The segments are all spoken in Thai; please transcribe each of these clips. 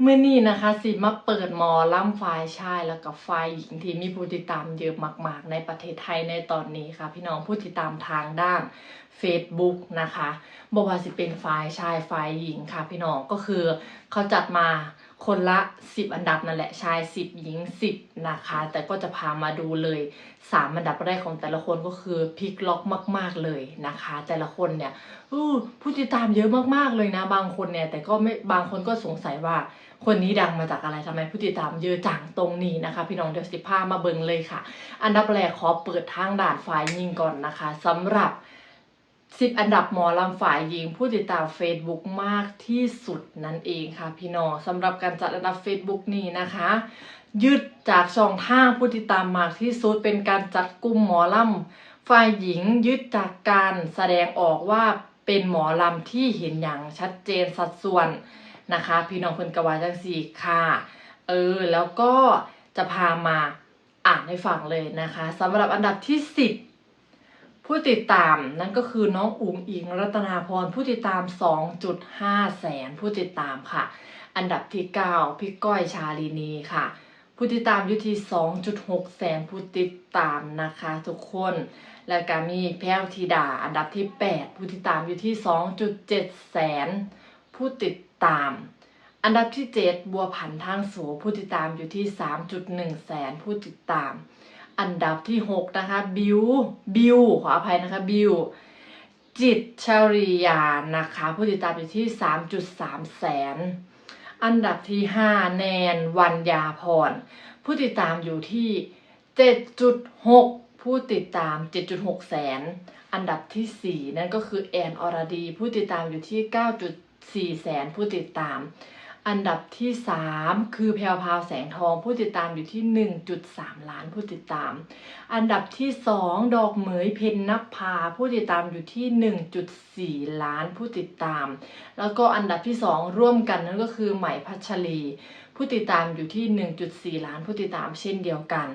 เมื่อนี้นะคะสิมาเปิดมอล่ำฝ่ายชายแล้วก็ฝ่ายหญิงที่มีผู้ติดตามเยอะมาก ๆ ในประเทศไทยในตอนนี้ค่ะ พี่น้องผู้ติดตามทางด้าน Facebook นะคะบอกว่าสิเป็นฝ่ายชายฝ่ายหญิงค่ะ พี่น้องก็คือเขาจัดมาคนละ 10 อันดับนั่นแหละชาย 10 หญิง 10 นะคะ แต่ก็จะพามาดูเลย 3 อันดับแรกของแต่ละคนก็คือพลิกล็อกมาก ๆเลยนะคะ แต่ละคนเนี่ยผู้ติดตามเยอะมากๆเลยนะ บางคนเนี่ย แต่ก็ไม่บางคนก็สงสัยว่า คนนี้ดังมาจากอะไรทำไมผู้ติดตามเยอะจังตรงนี้นะคะ พี่น้องเดี๋ยวสิพามาเบิ่งเลยค่ะ อันดับแรกขอเปิดทางด่านฝ่ายหญิงก่อนนะคะสำหรับ10อันดับหมอลำฝ่ายหญิงผู้ติดตาม Facebook มากที่สุดนั่นเองค่ะ พี่น้องสำหรับการจัดอันดับ Facebook นี้นะคะ ยึดจากช่องทางผู้ติดตามมากที่สุดเป็นการจัดกลุ่มหมอลำฝ่ายหญิงยึดจากการแสดงออกว่าเป็นหมอลำที่เห็นอย่างชัดเจนสัดส่วน นะคะ พี่น้องเพิ่นกวาจังสี่ค่ะ เออ แล้วก็จะพามาอ่านให้ฟังเลยนะคะสำหรับอันดับที่ 10 ผู้ติดตามนั่นก็คือน้องอุ๋งอิงรัตนาพรผู้ติดตาม 2.5 แสนผู้ติดตามค่ะ อันดับที่ 9 พี่ก้อยชาลีนีค่ะ ผู้ติดตามอยู่ที่ 2.6 แสนผู้ติดตามนะคะทุกคนแล้วก็มีแพ้วธิดาอันดับที่ 8 ผู้ติดตามอยู่ที่ 2.7 แสน ผู้ติด ตาม อันดับที่ 7 บัวผันทางสูผู้ติดตามอยู่ที่ 3.1 แสนผู้ติดตาม อันดับที่ 6 นะคะ บิว บิว ขออภัยนะคะ บิว จิตชริยา นะคะ ผู้ติดตามอยู่ที่ 3.3 แสน อันดับที่ 5 แนน วัญญาพร ผู้ติดตามอยู่ที่ 7.6ผู้ติดตาม 7.6 แสน อันดับทีสี่4 นั่นก็คือแอนอรดี ผู้ติดตามอยู่ที่ 4แสนผู้ติดตาม อันดับที่ 3 คือแพรวพราวแสงทองผู้ติดตามอยู่ที่ 1.3 ล้านผู้ติดตาม อันดับที่ 2 ดอกเหมยเพนนภาผู้ติดตามอยู่ที่ 1.4 ล้านผู้ติดตาม แล้วก็อันดับที่ 2 ร่วมกันนั่นก็คือใหม่พัชรีผู้ติดตามอยู่ที่ 1.4 ล้านผู้ติดตามเช่นเดียวกัน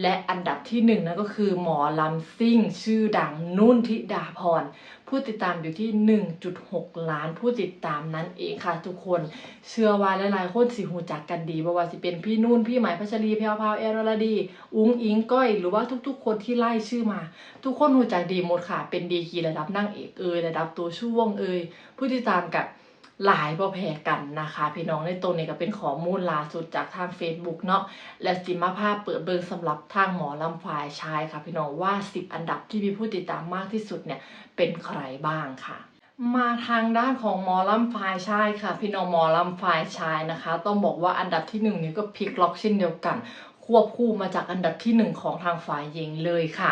และอันดับที่หนึ่งนั่นก็คือหมอลำซิ่ง ชื่อดังนุ่นธิดาพรผู้ติดตามอยู่ที่ 1.6 ล้านผู้ติดตามนั่นเองค่ะทุกคน เชื่อว่าหลายๆคนสิหูจักกันดีบ่ว่าสิเป็นพี่นุ่น พี่หมายพัชรีแพรวพาวแอรลดี อุ้งอิงก้อย หรือว่าทุกๆ คนที่ไล่ชื่อมา ทุกคนหูจักดีหมดค่ะ เป็นดีกีระดับนางเอกเอยระดับตัวช่วงเอยผู้ติดตามกับ หลายบ่แพ้กันนะคะ พี่น้องในตรงนี้ก็เป็นข้อมูลล่าสุดจากทาง Facebook เนาะและสิมาภาพเปิดเบิงสำหรับทางหมอลำฝ่ายชายค่ะ พี่น้องว่า 10 อันดับที่มีผู้ติดตามมากที่สุดเนี่ยเป็นใครบ้างค่ะมาทางด้านของหมอลำฝ่ายชายค่ะ พี่น้องหมอลำฝ่ายชายนะคะ ต้องบอกว่าอันดับที่หนึ่งนี้ก็พลิกล็อกเช่นเดียวกัน ควบคู่มาจากอันดับที่หนึ่งของทางฝ่ายหญิงเลยค่ะ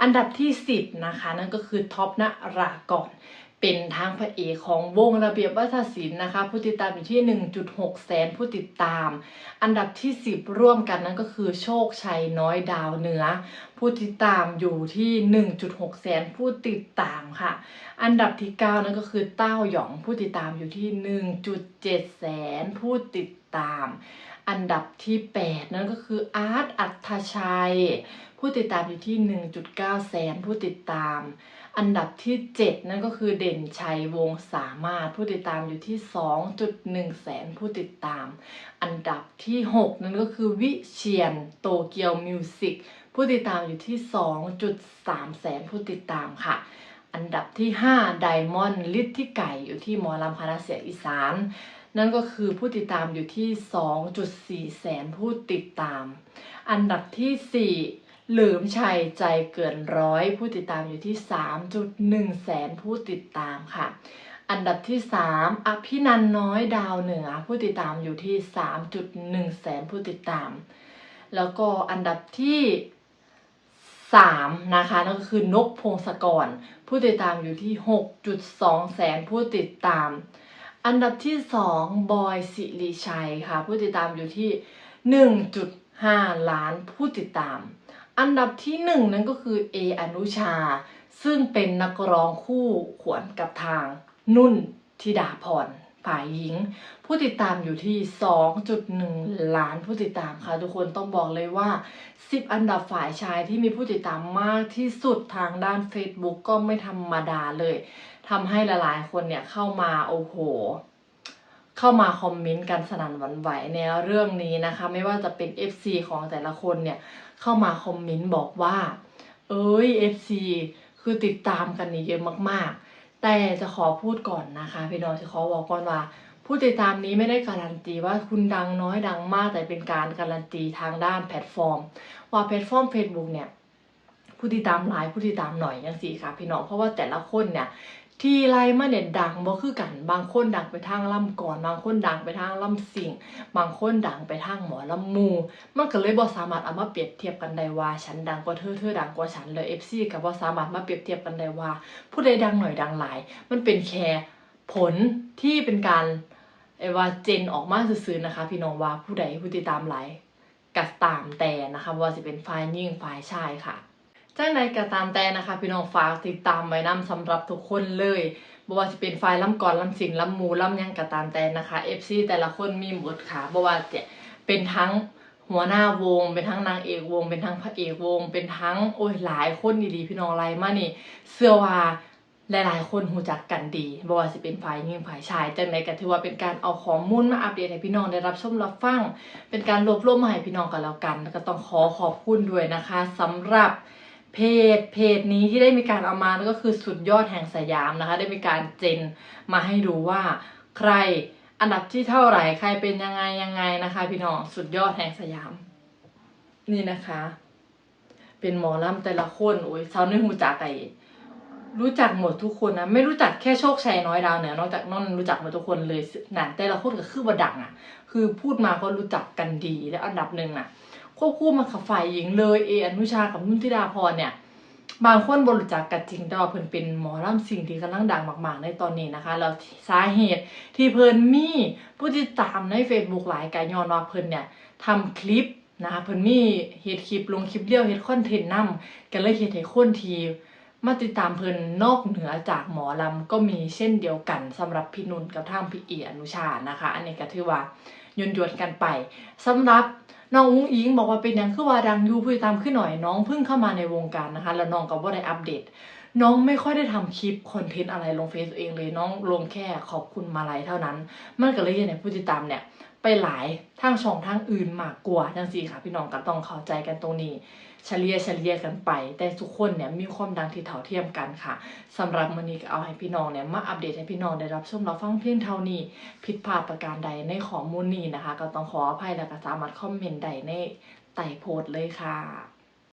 อันดับที่ 10 นะคะ นั่นก็คือท็อปนรากร เป็นทางพระเอกของวงระเบียบวัฒนศิลป์นะคะ ผู้ติดตามอยู่ที่ 1.6 แสนผู้ติดตาม อันดับที่ 10 ร่วมกันนั่นก็คือโชคชัยน้อยดาวเหนือ ผู้ติดตามอยู่ที่ 1.6 แสนผู้ติดตามค่ะ อันดับที่ 9 นั่นก็คือเต้าหยองผู้ติดตามอยู่ที่ 1.7 แสนผู้ติดตาม อันดับที่ 8 นั่นก็คืออาร์ตอัธชัย ผู้ติดตามอยู่ที่ 1.9 แสนผู้ติดตาม อันดับที่ 7 นั่นก็คือเด่นชัยวงสามารถผู้ติดตามอยู่ที่ 2.1 แสนผู้ติดตาม อันดับที่ 6 นั่นก็คือวิเชียนโตเกียวมิวสิกผู้ติดตามอยู่ที่ 2.3 แสนผู้ติดตามค่ะ อันดับที่5ไดมอนด์ลิทธิไก่อยู่ที่หมอลำคณะเสียงอีสาน นั่นก็คือผู้ติดตามอยู่ที่ 2.4 แสนผู้ติดตาม อันดับที่ 4 หลิมชัยใจเกินร้อยผู้ติดตามอยู่ที่ 3.1 แสนผู้ติดตามค่ะ อันดับที่ 3 อภินันน้อยดาวเหนือ ผู้ติดตามอยู่ที่ 3.1 แสนผู้ติดตาม แล้วก็อันดับที่ 3 นะคะนั่นก็คือนกพงศกร ผู้ติดตามอยู่ที่ 6.2 แสนผู้ติดตาม อันดับที่ 2 บอยสิริชัยค่ะ ผู้ติดตามอยู่ที่ 1.5 ล้านผู้ติดตาม อันดับที่1นั่นก็คือเออนุชา ซึ่งเป็นนักร้องคู่ขวนกับทาง นุ่นธิดาพรฝ่ายหญิง ผู้ติดตามอยู่ที่ 2.1 ล้านผู้ติดตามค่ะ ทุกคนต้องบอกเลยว่า 10 อันดับฝ่ายชายที่มีผู้ติดตามมากที่สุดทางด้าน Facebook ก็ไม่ธรรมดาเลยทำให้หลายๆ คนเนี่ยเข้ามาโอ้โห เข้ามาคอมเมนต์กันสนั่นหวั่นไหวในเรื่องนี้นะคะ ไม่ว่าจะเป็น FC ของแต่ละคนเนี่ยเข้ามาคอมเมนต์บอกว่า เอ้ย FC คือติดตามกันนี่เยอะมากๆ แต่จะขอพูดก่อนนะคะพี่น้องจะขอบอกก่อนว่า ผู้ติดตามนี้ไม่ได้การันตีว่าคุณดังน้อยดังมากแต่เป็นการการันตีทางด้านแพลตฟอร์ม ว่าแพลตฟอร์ม Facebook เนี่ยผู้ติดตามหลายผู้ติดตามหน่อยยังสี่ค่ะพี่น้องเพราะว่าแต่ละคนเนี่ย ที่ไล่มาเนี่ยดังบ่คือกัน บางคนดังไปทางล่ำก่อน บางคนดังไปทางล่ำสิงบางคนดังไปทางหมอลำมู มันก็เลยบ่สามารถเอามาเปรียบเทียบกันได้ว่า ฉันดังกว่าเธอเธอดังกว่าฉันเลย FC ก็บ่สามารถมาเปรียบเทียบกันได้ว่า ผู้ใดดังหน่อยดังหลาย มันเป็นแค่ผลที่เป็นการเอ่อว่าเจนออกมาซื่อๆนะคะ พี่น้องว่าผู้ใดผู้ติดตามหลายก็ตามแต่นะคะว่าสิเป็นฝ่ายหญิงฝ่ายชายค่ะ จังใดก็ตามแต่นะคะ พี่น้องฝากติดตามไว้นํสำหรับทุกคนเลยบ่ว่าสิเป็นฝ่ายลำก่อนลำสิงลำหมูลำยังก็ตามแต่นะคะ FC แต่ละคนมีหมดค่ะบ่ว่าจะเป็นทั้งหัวหน้าวง เป็นทั้งนางเอกวง เป็นทั้งพระเอกวง เป็นทั้งโอ้ยหลายคนดีๆพี่น้องไลมานี่เชื่อว่าหลายๆ คนหูจักกันดีบ่ว่าสิเป็นฝ่ายหญิงฝ่ายชายจังใดก็ถือว่าเป็นการเอาข้อมูลมาอัปเดตให้พี่น้องได้รับชมรับฟัง เป็นการรวบรวมมาให้พี่น้องกันแล้วกัน ก็ต้องขอขอบคุณด้วยนะคะสำหรับ เพจเพจนี้ที่ได้มีการเอามานั่นก็คือสุดยอดแห่งสยามนะคะ ได้มีการเจนมาให้ดูว่า ใครอันดับที่เท่าไหร่ใครเป็นยังไงยังไงนะคะ พี่น้องสุดยอดแห่งสยาม นี่นะคะ เป็นหมอลำแต่ละคนโอ้ยชาวเนื้อหูจักไก่รู้จักหมดทุกคนนะไม่รู้จักแค่โชคชัยน้อยดาวเหนือนอกจากนอกนั้นรู้จักหมดทุกคนเลยนะแต่ละคนก็คือว่าดังอะ คือพูดมาก็รู้จักกันดีและอันดับหนึ่งน่ะ ควบคู่มากับฝ่ายหญิงเลยเออนุชากับนุ่นธิดาพรเนี่ยบางคนบรู้จักกันจริงแต่ว่าเพิ่นเป็นหมอลำสิ่งที่กำลังดังมากๆในตอนนี้นะคะแล้วสาเหตุที่เพิ่นมีผู้ติดตามใน Facebook หลายกายย้อนว่าเพิ่นเนี่ยทำคลิปนะคะเพิ่นมีเฮ็ดคลิปลงคลิปเดียวเฮ็ดคอนเทนต์นำก็เลยเฮ็ดให้คนทีมาติดตามเพิ่นนอกเหนือจากหมอลำก็มีเช่นเดียวกันสำหรับพี่นุ่นกับทางพี่เออนุชานะคะ อันนี้ก็ถือว่ายนยนกันไปสำหรับ น้องอุ้งอิงบอกว่าเป็นยังคือว่าดังยู่ผู้ติดตามขึ้นหน่อยน้องเพิ่งเข้ามาในวงการนะคะ แล้วน้องก็บ่ได้อัปเดต น้องไม่ค่อยได้ทำคลิปคอนเทนต์อะไรลงเฟซตัวเองเลยน้องลงแค่ขอบคุณมาลัยเท่านั้น มันก็เลยเห็นให้ผู้ติดตามเนี่ย ไปหลายทางช่องทางอื่นมากกว่าจังสี่ค่ะ พี่น้องก็ต้องเข้าใจกันตรงนี้เฉลี่ยเฉลี่ยกันไป แต่ทุกคนเนี่ยมีความดังที่เท่าเทียมกันค่ะสำหรับมื้อนี้ก็เอาให้พี่น้องเนี่ยมาอัปเดตให้พี่น้องได้รับชมรับฟังเพียงเท่านี้ ผิดพลาดประการใดในข้อมูลนี้นะคะ ก็ต้องขออภัยและก็สามารถคอมเมนต์ใดในใต้โพสเลยค่ะ